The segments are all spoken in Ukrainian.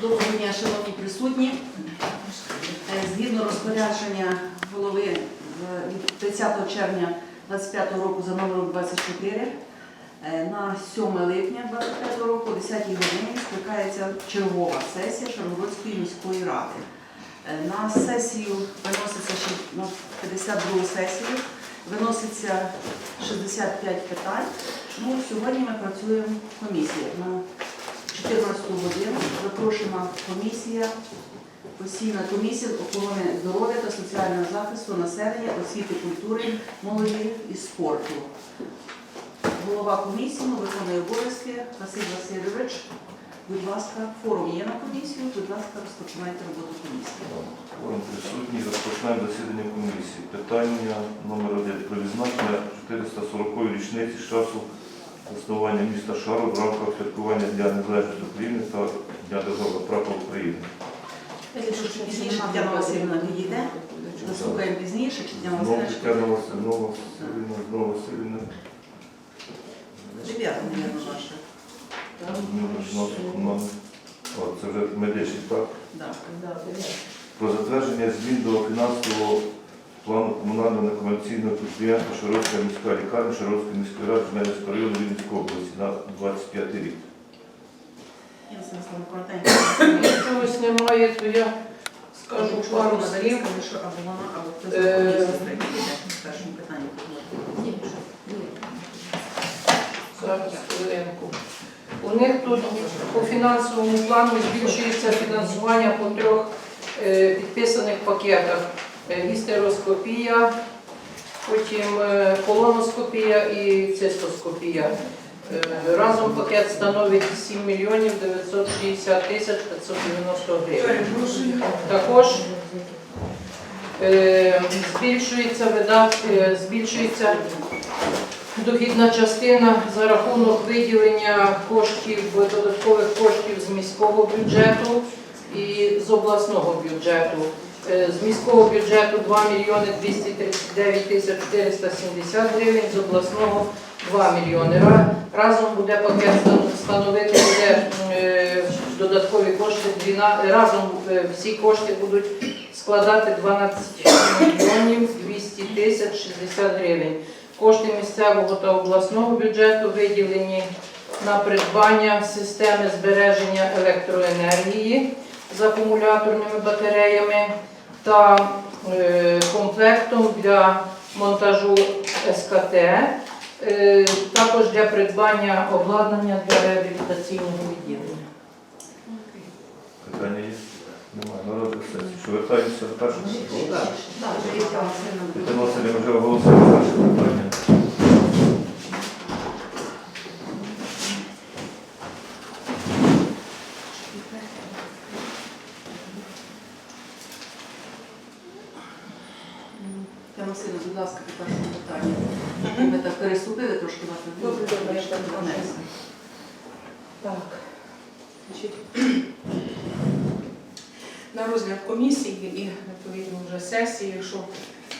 Доброго дня, шановні присутні. Е, Згідно розпорядження голови е, від 30 червня 25 року за номером 24, е, на 7 липня 25 року о 10 годині скликається чергова сесія Шаргородської міської ради. Е, На сесію виноситься на 52 сесію, виноситься 65 питань. Ну, сьогодні ми працюємо в комісіях. На 14 годину запрошена комісія, постійна комісія охорони здоров'я та соціального захисту населення, освіти, культури, молоді і спорту. Голова комісії ну, виконує обов'язки Василь Васильович. Будь ласка, форум є на комісію. Будь ласка, розпочинайте роботу комісії. Форум присутній. Розпочинаємо засідання комісії. Питання номер один про відзначення 440-ї річниці часу заснування міста Шару в рамках святкування Дня Незалежності України та Дня Державного прапора України. Якщо пізніше Тетяна Васильівна підійде, заслухаємо пізніше, чи Тетяна Знову Васильівна. Тетяна Васильівна, знову Васильівна. Мабуть, ваша. Ну. О, Це вже медичний, так? Да. Про затвердження змін до фінансового плану комунального некомерційного підприємства Широкська міська лікарня Широкської міської ради Жмеринського району Вінницької області на 25 рік. Чогось немає, то я скажу пару слів. що або вона, або хтось Е, з в першому питанні. Зараз хвилинку. У них тут по фінансовому плану збільшується фінансування по трьох е, підписаних пакетах. Е, Гістероскопія, потім е, колоноскопія і цистоскопія. Е, Разом пакет становить 7 мільйонів 960 тисяч 590 гривень. Також збільшується видатки, збільшується дохідна частина за рахунок виділення коштів, додаткових коштів з міського бюджету і з обласного бюджету. Е, З міського бюджету 2 мільйони 239 тисяч 470 гривень, з обласного 2 мільйони. Разом буде пакет стан- становити буде е, додаткові кошти 12, разом е, всі кошти будуть складати 12 мільйонів 200 тисяч 60 гривень. Кошти місцевого та обласного бюджету виділені на придбання системи збереження електроенергії з акумуляторними батареями та е, комплектом для монтажу СКТ, е, також для придбання обладнання для реабілітаційного відділення. Питання є? Немає. Народу сесії. Що вертаємося до першого? Так, Тетяна Тетяна Васильівна вже оголосила перше питання. Васильівна, будь ласка, по першому питанню. Ми так переступили трошки вас. Добре, добре, я так повернемося. Так. Значить, На розгляд комісії і відповідно вже сесії, якщо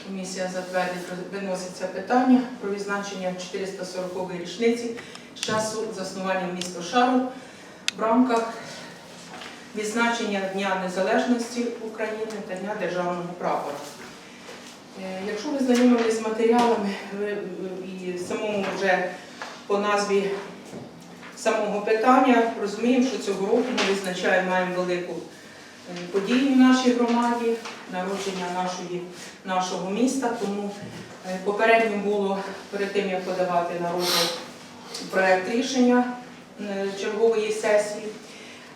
комісія затвердить, виноситься питання про відзначення 440-ї річниці з часу заснування міста Шару в рамках відзначення Дня Незалежності України та Дня Державного прапора. Е, Якщо ви знайомились з матеріалами е, і самому вже по назві самого питання. Розуміємо, що цього року ми відзначаємо, маємо велику е, подію в нашій громаді, народження нашої, нашого міста. Тому е, попередньо було перед тим, як подавати на розгляд проект рішення е, чергової сесії.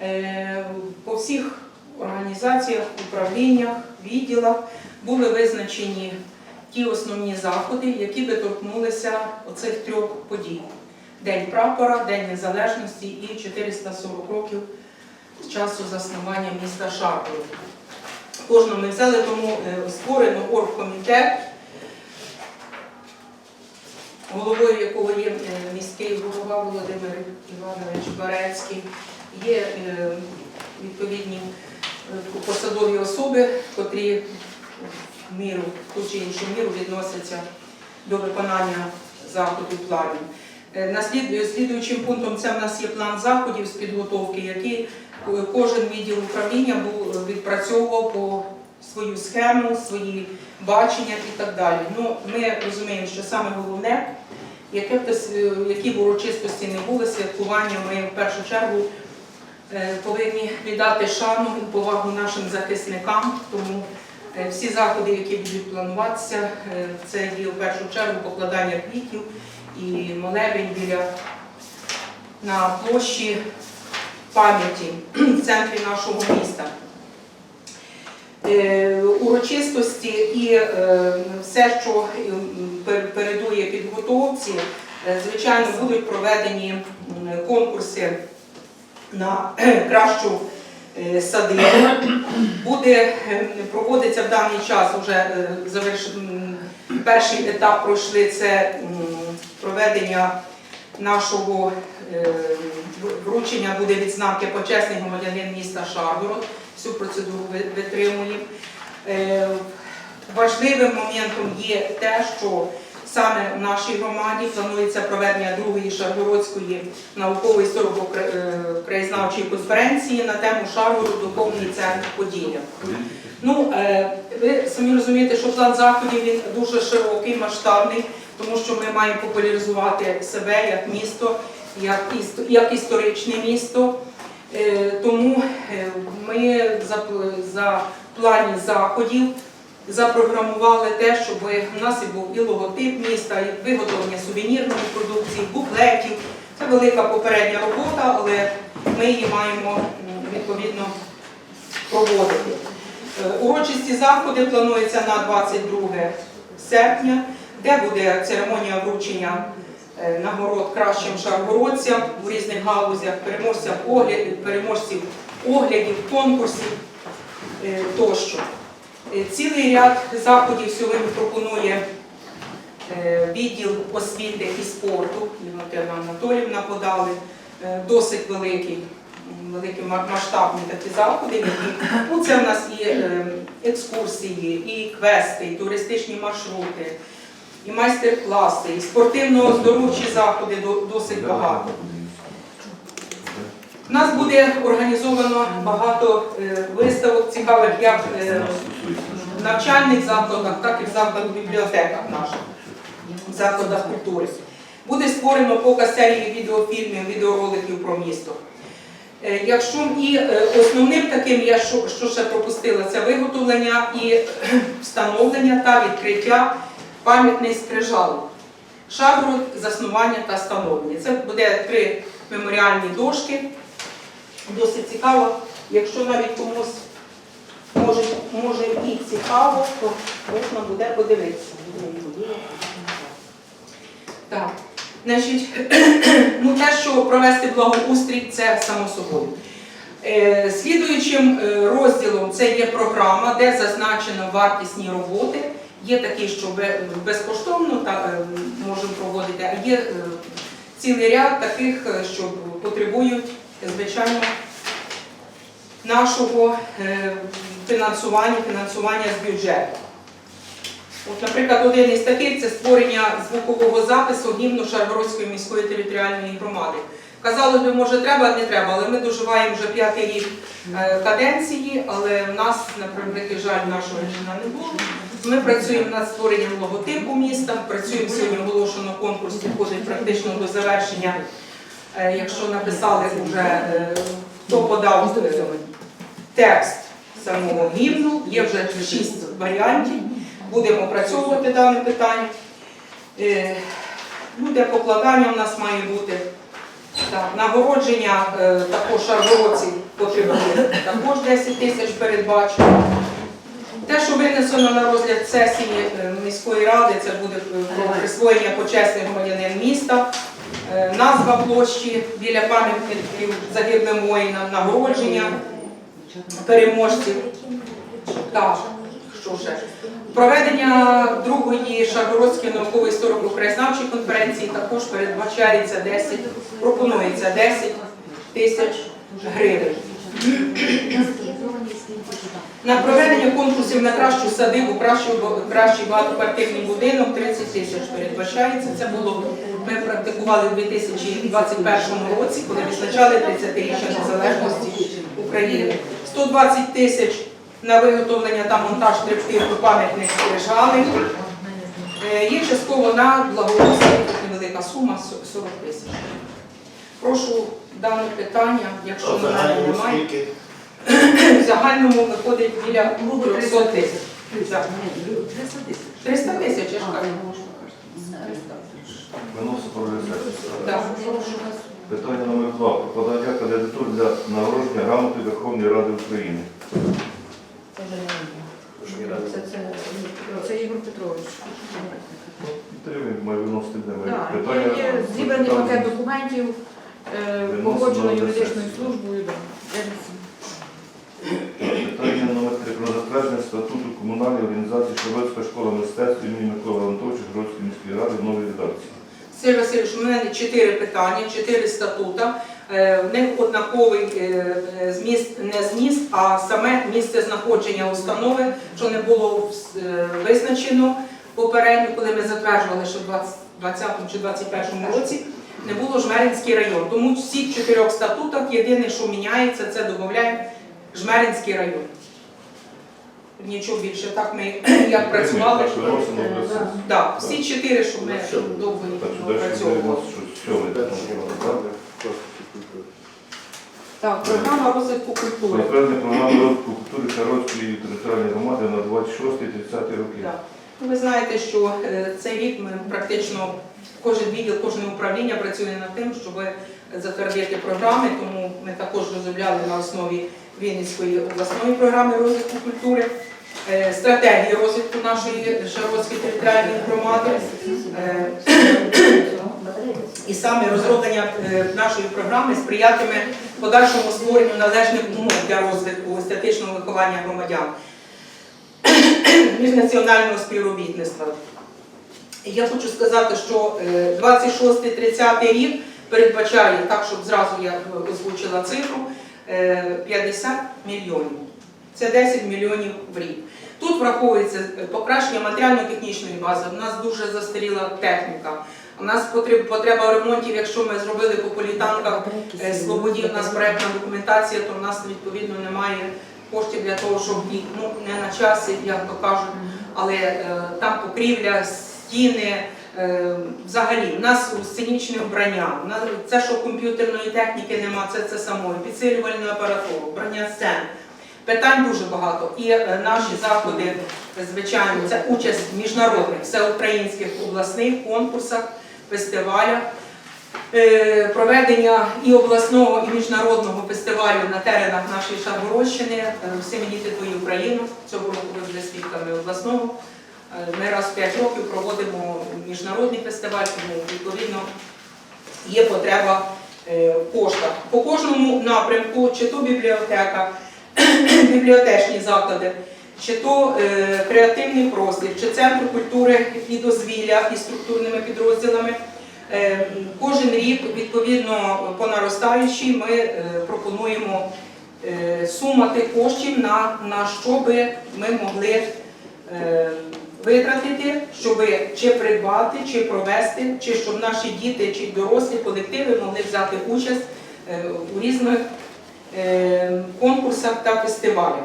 е, По всіх організаціях, управліннях, відділах були визначені ті основні заходи, які би торкнулися оцих трьох подій. День прапора, День Незалежності і 440 років з часу заснування міста Шаркова. Кожного ми взяли, тому е, створено оргкомітет, головою якого є е, міський голова Володимир Іванович Барецький, є е, відповідні посадові особи, котрі міру, ту чи іншу міру відносяться до виконання заходів планів. Е, Слідуючим пунктом це в нас є план заходів з підготовки, який кожен відділ управління був відпрацьовував по свою схему, свої бачення і так далі. Ну, ми розуміємо, що саме головне, яке які б урочистості не були, святкування ми в першу чергу е, повинні віддати шану і повагу нашим захисникам. Тому всі заходи, які будуть плануватися, е, це є в першу чергу покладання квітів і молебень біля на площі пам'яті в центрі нашого міста. Е, Урочистості і е, все, що е, передує підготовці, е, звичайно, будуть проведені конкурси на кращу е. Буде е, проводиться в даний час вже е, заверш... перший етап пройшли це проведення нашого вручення буде відзнаки почесний громадянин міста Шаргород. Всю процедуру ви- витримує. Е, Важливим моментом є те, що саме в нашій громаді планується проведення другої Шаргородської наукової історико-краєзнавчої конференції на тему Шаргород духовний центр Поділля. Ну, е, ви самі розумієте, що план заходів він дуже широкий, масштабний, тому що ми маємо популяризувати себе як місто, як, іс- як історичне місто. Е, Тому е, ми за, за плані заходів запрограмували те, щоб у нас і був і логотип міста, і виготовлення сувенірної продукції, буклетів. Це велика попередня робота, але ми її маємо відповідно проводити. Е, Урочисті заходи плануються на 22 серпня, де буде церемонія вручення е, нагород кращим шаргородцям у різних галузях, переможцям оглядів, переможців оглядів, конкурсів е, тощо. Е, Цілий ряд заходів сьогодні пропонує е, відділ освіти і спорту, Євгенія Анатоліївна подали, е, досить великий, м, великі масштабні такі заходи, які ну, це в нас і е, екскурсії, і квести, і туристичні маршрути, і майстер-класи, і спортивно-оздоровчі заходи досить багато. У нас буде організовано багато е, виставок цікавих як е, в навчальних закладах, так і в закладах бібліотеках наших, в закладах культури. Буде створено показ серії відеофільмів, відеороликів про місто. Е, Якщо і основним таким, я що, що ще пропустила, це виготовлення і встановлення та відкриття пам'ятних скрижалок. Шагород, заснування та становлення. Це буде три меморіальні дошки. Досить цікаво. Якщо навіть комусь може, може і цікаво, то можна буде подивитися. Так, значить, ну те, що провести благоустрій, це само собою. Е, Слідуючим е, розділом це є програма, де зазначено вартісні роботи. Є такі, що безкоштовно та, е, можемо проводити, а є цілий ряд таких, що потребують, звичайно, нашого е, фінансування, фінансування з бюджету. От, наприклад, один із таких це створення звукового запису гімну Шаргородської міської територіальної громади. Казалось би, може, треба, не треба, але ми доживаємо вже п'ятий рік е, каденції, але в нас, на превеликий жаль, нашого рішення не було. Ми працюємо над створенням логотипу міста, працюємо сьогодні оголошено конкурс, підходить практично до завершення. Е, Якщо написали вже, е, хто подав е, текст самого гімну, є вже шість варіантів. Будемо опрацьовувати дане питання. Е, Ну, покладання в нас має бути. Так, нагородження також шаргородців потребує також 10 тисяч передбачено. Те, що винесено на розгляд сесії міської ради, це буде присвоєння почесних громадянин міста, назва площі біля пам'ятників загиблим воїнам, нагородження переможців. Так, що ще? Проведення другої Шаргородської наукової історико-краєзнавчої конференції також передбачається 10, пропонується 10 тисяч гривень. На проведення конкурсів на кращу садибу, кращий багатоквартирний будинок 30 тисяч передбачається. Це було ми практикували в 2021 році, коли відзначали 30-річчя незалежності України. 120 тисяч на виготовлення та монтаж триптиху пам'ятних. Е, Є частково на благоустрій, невелика сума 40 тисяч. Прошу дане питання, якщо мене немає. В загальному виходить біля 300 тисяч. 300 тисяч. я ж кажу. я думала, що кажете. Виносить про сесію. Питання номер два. Про подання кандидатур для нагородження грамоти Верховної Ради України. Це, Ігор Петрович. Підтримуємо, має виносити питання. є, зібраний там пакет документів, е, погоджено юридичною службою. Питання номер три. Про затвердження статуту комунальної організації Шевецька школа мистецтв імені Миколи Антовича Гродської міської ради в новій редакції. Сергій Васильович, у мене чотири питання, чотири статута. Е, В них однаковий е, е, зміст, не зміст, а саме місце знаходження установи, що не було визначено попередньо, коли ми затверджували, що в 2020 чи 2021 році не було Жмеринський район. Тому в всіх чотирьох статутах єдине, що міняється, це додаємо Жмеринський район. Нічого більше. Так ми як працювали. Так, всі чотири, що ми довго відбувається, що сьомий. там, так? Програма розвитку культури. Затвердження програми розвитку культури Шародської територіальної громади на 26-30 роки. Так. Ну, Ви знаєте, що е, цей рік ми практично кожен відділ, кожне управління працює над тим, щоб затвердити програми, тому ми також розробляли на основі Вінницької обласної програми розвитку культури, стратегії розвитку нашої Шародської територіальної громади. Е, І саме розроблення е, нашої програми сприятиме подальшому створенню належних умов для розвитку естетичного виховання громадян міжнаціонального співробітництва. Я хочу сказати, що е, 26-30 рік передбачає, так щоб зразу я озвучила цифру, е, 50 мільйонів. Це 10 мільйонів в рік. Тут враховується е, покращення матеріально-технічної бази. У нас дуже застаріла техніка. У нас потреб- потреба ремонтів, якщо ми зробили по політанках е, Слободі, у нас проєктна документація, то в нас відповідно немає коштів для того, щоб ну не на часі, як то кажуть, але е, там покрівля, стіни. е, Взагалі, у нас сценічне вбрання, у нас це, що комп'ютерної техніки нема, це це само, і підсилювальну апаратуру, вбрання сцен. Питань дуже багато. І е, наші заходи, звичайно, це участь в міжнародних всеукраїнських обласних конкурсах, фестивалях, е, проведення і обласного, і міжнародного фестивалю на теренах нашої Шаргородщини, е, «Всім діти твої Україну. Цього року ви були свідками обласного. Ми раз в 5 років проводимо міжнародний фестиваль, тому відповідно є потреба в коштах. По кожному напрямку, чи то бібліотека, бібліотечні заклади, чи то е, креативний простір, чи центр культури і дозвілля із структурними підрозділами. Е, Кожен рік, відповідно, по наростаючій, ми е, пропонуємо е, сума тих коштів на, на що би ми могли е, витратити, щоб чи придбати, чи провести, чи щоб наші діти чи дорослі колективи могли взяти участь е, у різних конкурсах та фестивалях.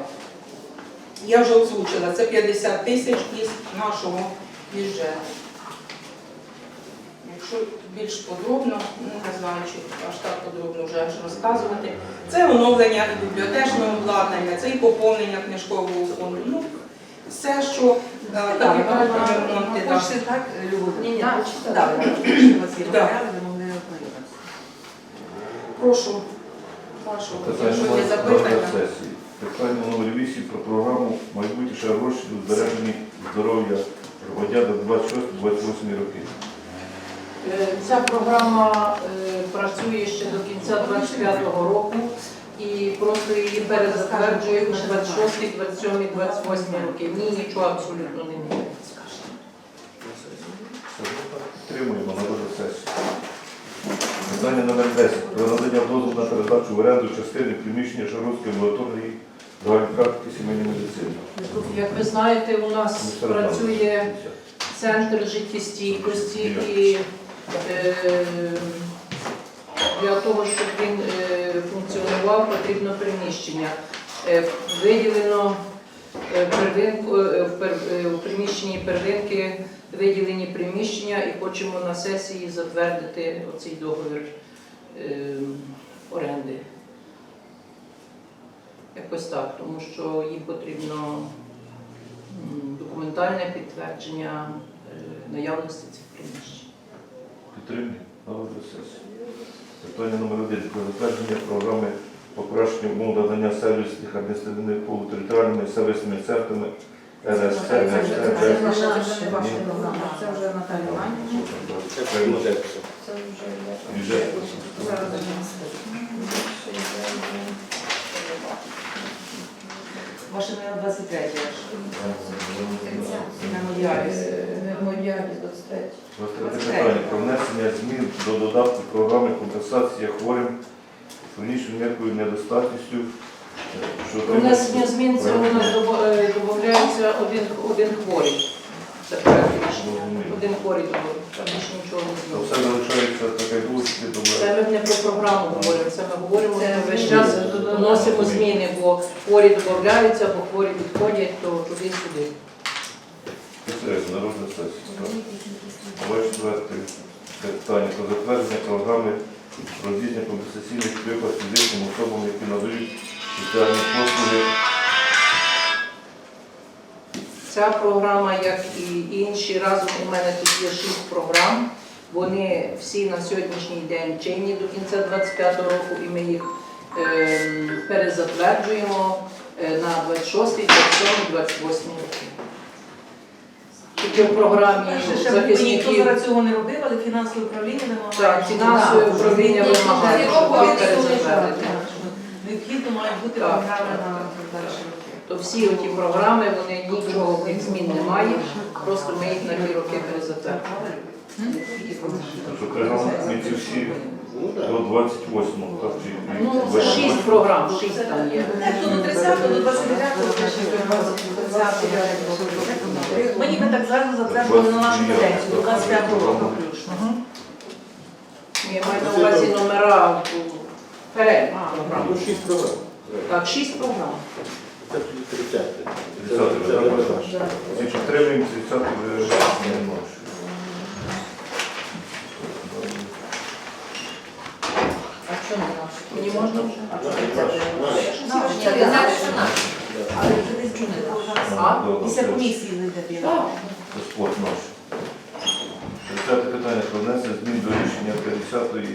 Я вже озвучила, це 50 тисяч із нашого бюджету. Якщо більш подробно, ну не знаю, чи аж так подробно вже аж розказувати. Це оновлення бібліотечного обладнання, це і поповнення книжкового фонду. Ну, все, що е, капітальні ремонти. Хочете так, Любов? Ні, ні, Так. Прошу вашого, якщо є запитання. Питання номер 8 про програму майбутнє гроші у збереженні здоров'я громадян до 26-28 роки. Е, Ця програма е, працює ще до кінця 25 року і просто її перезатверджують на 26, 27, 28 роки. Ні, нічого абсолютно не міняється. Підтримуємо на сесії. Питання номер 10. Про надання дозволу на передачу в оренду частини приміщення Шародської амбулаторії загальної практики сімейної медицини. Як ви знаєте, у нас працює центр життєстійкості і Е, Для того, щоб він е, функціонував, потрібно приміщення. Е, Виділено первинку, е, в е, приміщенні первинки виділені приміщення і хочемо на сесії затвердити оцей договір е, оренди. Якось так, тому що їм потрібно документальне підтвердження е, наявності цих приміщень. Сесії. Питання номер один про затвердження програми покращення умов надання сервісних адміністративних послуг територіальними сервісними центрами РСЦ, Це вже- це ваша програма, це вже Іванівна. Бюджет. Це вже Бюджет. Зараз я. Ваше на 23 аж. Меморіаліс. Меморіаліс 23. Питання про внесення змін до додатку програми компенсації хворим хронічною м'якою недостатністю. що Про внесення змін це у нас додається один, один хворий. Це рішення. Один хворий додається. Там нічого не То все залишається таке було, Це ми не про програму говоримо, це ми говоримо, що весь час вносимо зміни, бо хворі додаються, бо хворі відходять, то туди-сюди. Інтересно, на розгляд сесії. Давай питання про затвердження програми розділення компенсаційних виплат фізичним особам, які надають соціальні послуги. Ця програма, як і інші, разом у мене тут є шість програм. Вони всі на сьогоднішній день чинні до кінця 2025 року, і ми їх ем, перезатверджуємо е, на 26, 27, 28 роки. Тільки в програмі ще Ніхто цього не робив, але фінансове управління вимагає. Так, фінансове управління вимагає, Необхідно мають бути Так, програми на подальші роки. то всі ті програми, вони нічого в них змін немає, просто ми їх на ті роки перезатвердимо. Всі до 28-го, так? чи- Ну, це шість програм, шість там є. Так, до 30 до 29 Ми ніби так зараз затверджували на нашу каденцію, до 25 року включно. Я маю на увазі номера перелік програм. Ну, шість програм. Так, шість програм. Це 30. 30 так? Всі підтримуємо, 30 вже не можу. А що не наш? Мені можна? Але вже десь змінили. А? Після комісії знайдете. Так. Це спорт наш. 30 питання про внесення змін до рішення 50-ї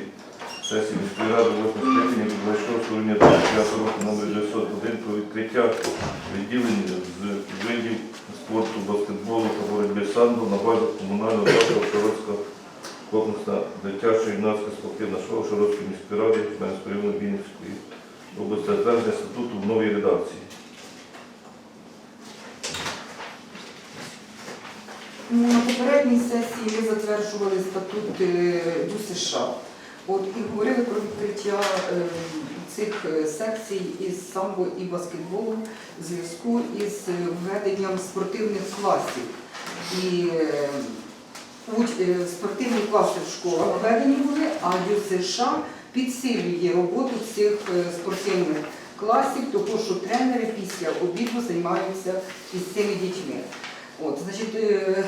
сесії міської ради 8 скликання від 26 грудня 2025 року номер 901 про відкриття відділень з видів спорту, баскетболу та боротьби самбо на базі комунального закладу Широкська комплексна дитяча юнацька спортивна школа Широкської міської ради Жменського району Вінницької області затвердження статуту в новій редакції. Ну, На попередній сесії ми затверджували статут е, ДЮСШ. От і говорили про відкриття е, цих е, секцій із самбо і баскетболу в зв'язку із введенням спортивних класів. І спортивні класи в школах введені були, а ДЮСШ підсилює роботу цих спортивних класів, тому що тренери після обіду займаються із цими дітьми. От, значить, е,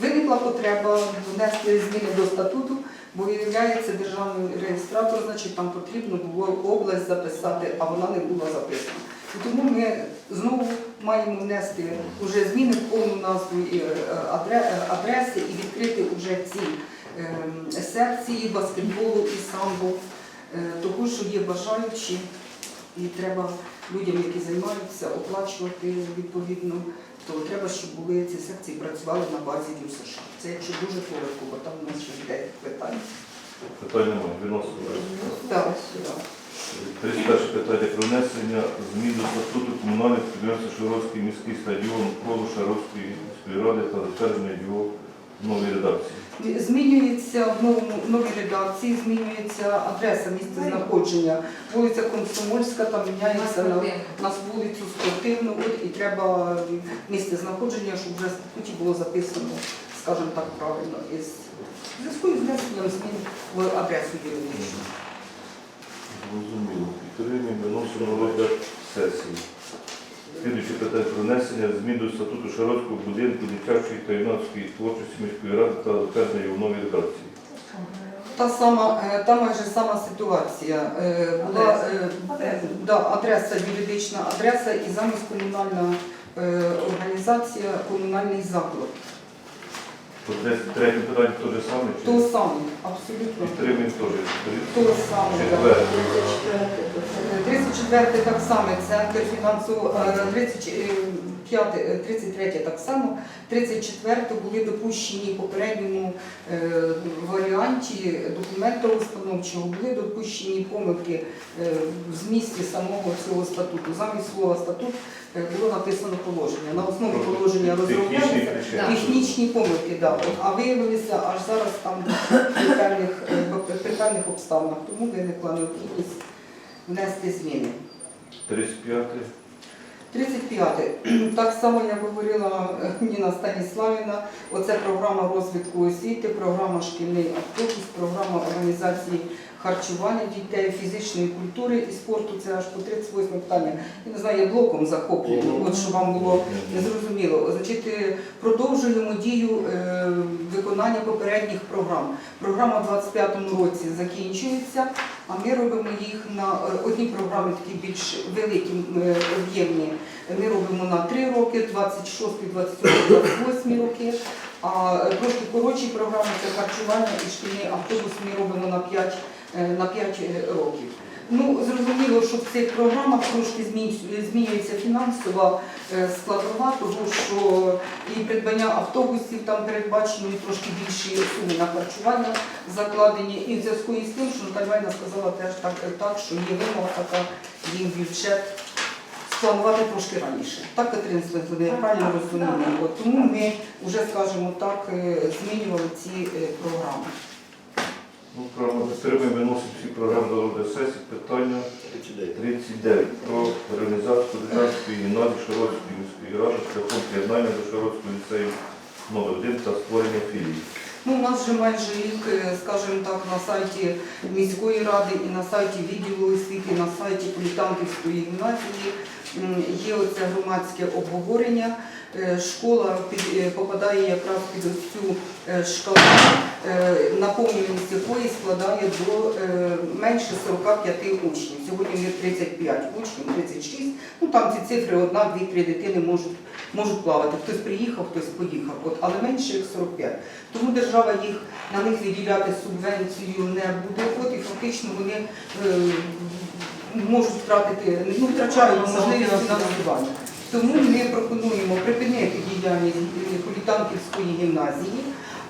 виникла потреба внести зміни до статуту, бо виявляється державний реєстратор, значить там потрібно було область записати, а вона не була записана. І тому ми знову маємо внести вже зміни в повну назву і е, е, адреси і відкрити вже ці секції баскетболу і самбо, того, що є бажаючі, і треба людям, які займаються, оплачувати відповідно то треба, щоб були ці секції працювали на базі ДЮСШ. Це якщо дуже коротко, бо там у нас ще йде питань. Питання немає. Відносно. Так, так. 31 питання про внесення змін до статуту комунальних підприємств Шаровський міський стадіон коло Шаровської міської ради та затвердження його в новій редакції. Змінюється в новому в новій редакції, змінюється адреса місця знаходження. Вулиця Комсомольська, там міняється на, на вулицю спортивну, от і треба місце знаходження, щоб вже в статуті було записано, скажімо так, правильно, із В зв'язку з внесенням змін в адресу юридичну. Зрозуміло. Підтримуємо, виносимо на розгляд сесії. Слідуюче питання про внесення змін до статуту Широкого будинку дитячої та юнацької творчості міської ради та затвердження його в новій редакції. Та сама, е, та майже сама ситуація. Е, Була е, Адреса. да, адреса, юридична адреса і замість комунальна е, організація, комунальний заклад. По 33 питання те ж саме? чи? То саме, абсолютно. Підтримуємо теж. То саме. Четверте. 34 так само, центр фінансово, е, 35, е, 33 так само, 34 були допущені в попередньому е, варіанті документу установчого, були допущені помилки е, в змісті самого цього статуту. Замість слова статут е, було написано положення. На основі положення Технічні розробляється. Технічні помилки, да. А виявилися аж зараз там при певних, е, певних обставинах. Тому виникла необхідність внести зміни. 35 35. Так само як говорила е, Ніна Станіславівна, оце програма розвитку освіти, програма шкільний автобус, програма організації харчування дітей, фізичної культури і спорту. Це аж по 38 питання. Я не знаю, я блоком захоплюю, от щоб вам було Незрозуміло. Значить, е, продовжуємо дію е, виконання попередніх програм. Програма у 25-му році закінчується, а ми робимо їх на е, одні програми такі більш великі, об'ємні. Ми робимо на 3 роки, 26, 27, 28 роки. А трошки коротші програми це харчування і шкільний автобус ми робимо на 5, е, на 5 років. Ну, зрозуміло, що в цих програмах трошки змінюється- фінансова е, складова, тому що і придбання автобусів там передбачено і трошки більші суми на харчування закладені. І в зв'язку із тим, що Наталя сказала теж так, так, що є вимога така їм бюджет спланувати трошки раніше. Так, Катерина Славівна, я правильно розумію. Тому ми вже, скажімо так, е, змінювали ці е, програми. Ну, програма підтримуємо, виносимо всі програми до розгляду сесії. Питання 39. 39 про реалізацію дитячої гімназії Широкської міської ради шляхом приєднання до Широкського ліцею номер 1 та створення філії. Ну, у нас вже майже рік, е, скажімо так, на сайті міської ради і на сайті відділу освіти, на сайті Політанківської гімназії є оце громадське обговорення. Е, Школа е, попадає якраз під цю е, шкалу, наповненість якої складає до менше 45 учнів. Сьогодні є 35 учнів, 36. Ну там ці цифри одна, дві, три дитини можуть можуть плавати. Хтось приїхав, хтось поїхав, от, але менше як 45. Тому держава їх на них виділяти субвенцію не буде. От і фактично вони можуть втратити, ну втрачають можливість фінансування. Тому ми пропонуємо припинити діяльність е, Політанківської гімназії,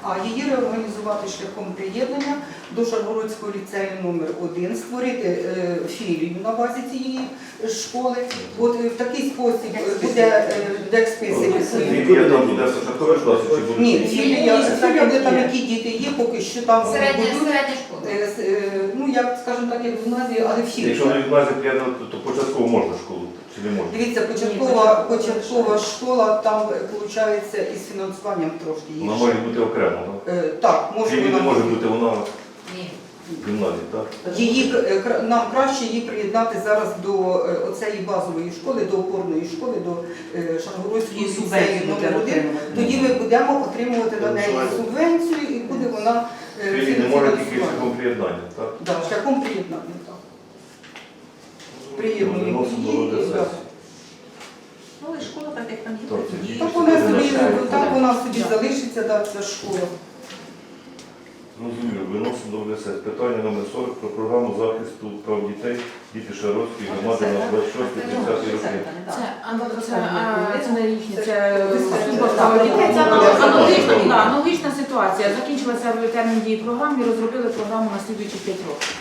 а її реорганізувати шляхом приєднання до Шаргородського ліцею номер 1 створити е, філію на базі цієї школи. От е, в такий спосіб буде е, дексписик. Буде буде? Ні, філія, філія, де там які діти є, поки що там Середня, будуть. школа. Ну, як, скажімо так, як в гімназії, але в Якщо на філії. гімназії приєднано, то, початково можна школу не можна? Дивіться, початкова, початкова школа, там виходить із фінансуванням трошки Вона може бути окремо, так? Е, Так, може Філії не вона може бути, вона Ні. в гімназії, так? Її е, кра- нам краще її приєднати зараз до е, оцеї базової школи, до опорної школи, до е, Шангородської Її ліцею субвенцію номер один. Тоді ми будемо отримувати на неї Фінансування. субвенцію і буде вона е, Філії не може тільки шляхом приєднання, так? Да, шляхом приєднання. так. Сесії. Ну, і школа так як там є. Так вона собі, Залишається. так вона собі залишиться, да, ця школа. Розумію, виносимо до ВСС. Питання номер 40 про програму захисту прав дітей, діти Шаровської громади на 26-30 роки. Це, так, так, так, аналогічна, так. ситуація. Закінчилася термін дії програми і розробили програму на слідуючі 5 років.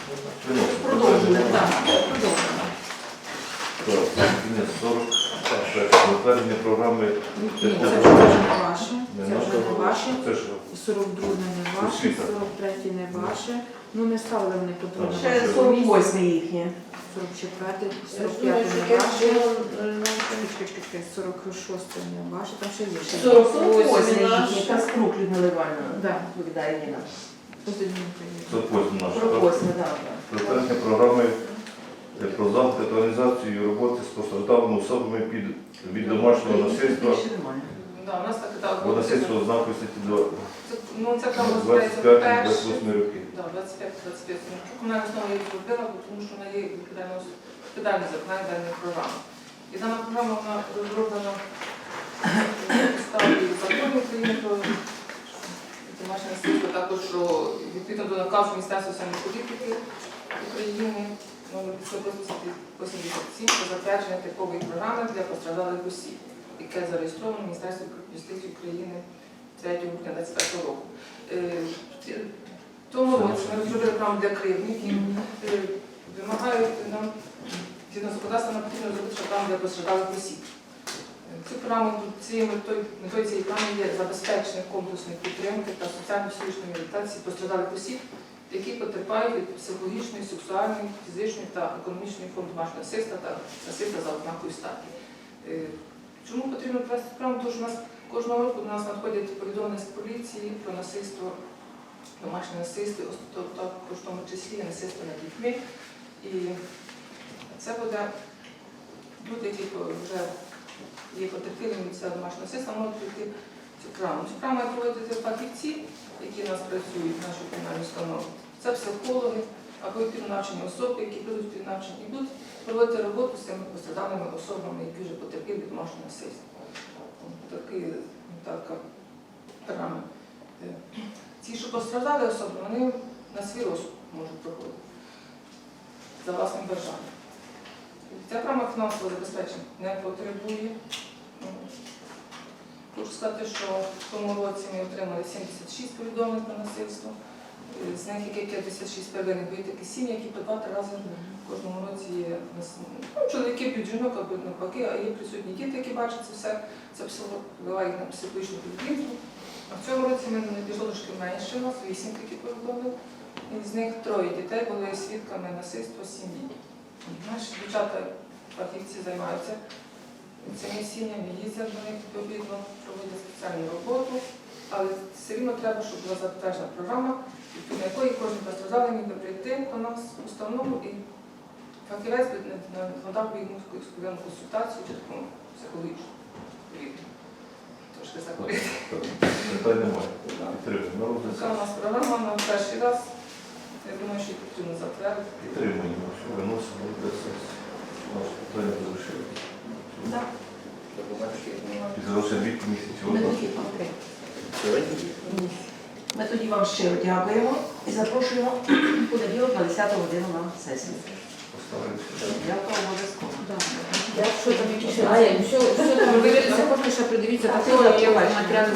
Продовжуємо, Питання так, продовжуємо. Так, кінець 40. Перше, затвердження програми Ні, це вже не ваше. Це вже не ваше. Це що? 42 не ваше, 43 не ваше. Ну не ставили вони контрольну. Ще 48 їхнє. 44, 45 не ваше. Чекай, чекай, чекай, 46 не ваше. Там ще є. ще 48 їхнє. Якраз круг Людмила Івановна. Да. Відповідає Ніна. Потім наш. 48, так. Затвердження програми е, про організацію роботи з постраждалими особами під, від домашнього насильства Більше немає. Да, у нас так, так, або насильства ознакою статті 2, Це- Ну, це там 25-28 перше. роки. Да, 25-25. Ну, Комунальна основа її зробила, бо тому що вона є відповідальність відповідальність за виконання програми. І дана програма вона розроблена на підставі закону України про домашнє насильство, також що відповідно до наказу Міністерства соціальної політики України номер 587 про затвердження типової програми для постраждалих осіб, яке зареєстровано Міністерством юстиції України 3 грудня 2025 року. Е, Тому році ми розробили програму для кривдників, е, вимагають нам згідно законодавства нам потрібно зробити програму для постраждалих осіб. Е, Цю програму метою цієї програми є забезпечення комплексної підтримки та соціально-психічної реабілітації постраждалих осіб, які потерпають від психологічної, сексуальної, фізичної та економічної форм домашнього насильства та насильства за ознакою статі. Е, Чому потрібно провести програму? Тому що у нас кожного року до нас надходять повідомлення з поліції про насильство, домашнє насильство, також в тому числі насильство над дітьми. І це буде люди, які вже є потерпілими цього домашнього насильства, можуть прийти Цю програму проводити фахівці, які нас працюють в нашій комунальній установі. Це психологи або навчені особи, які прийдуть під і будуть проводити роботу з цими постраждалими особами, які вже потерпіли від домашнього насильства. Такі, така програма. Е, Ці, що постраждали особи, вони на свій розсуд можуть проходити за власним бажанням. Ця програма фінансового забезпечення не потребує. Хочу сказати, що в тому році ми отримали 76 повідомлень про насильство. З них які 56 первинних є такі сім'ї, які по два-три рази в кожному році є ну, чоловіки б'ють жінок або навпаки, а є присутні діти, які бачать це все, це впливає їх на психологічну поведінку. А в цьому році ми не пішло трошки менше, у нас вісім таких повідомлень. І з них троє дітей були свідками насильства сім'ї. Наші дівчата фахівці займаються сім'ями, їздять до них відповідно, проводять спеціальну роботу, але все рівно треба, щоб була затверджена програма, відповідно якої кожен постраждалий міг би прийти до нас в установу і фахівець надав би йому складену консультацію чи таку психологічну. відповідно. Трошки закурити. Така у нас програма на перший раз. Я думаю, що її потрібно затвердити. Підтримуємо. Все, виносимо до сесії. Питання залишили. Так. Залишили дві комісії цього Ми року. такі конкретні. Ми тоді вам щиро дякуємо і запрошуємо у понеділок на 10 годину на сесію. Дякую обов'язково. Якщо там якісь? А, все там, ви дивіться, поки придивіться, Так, матеріали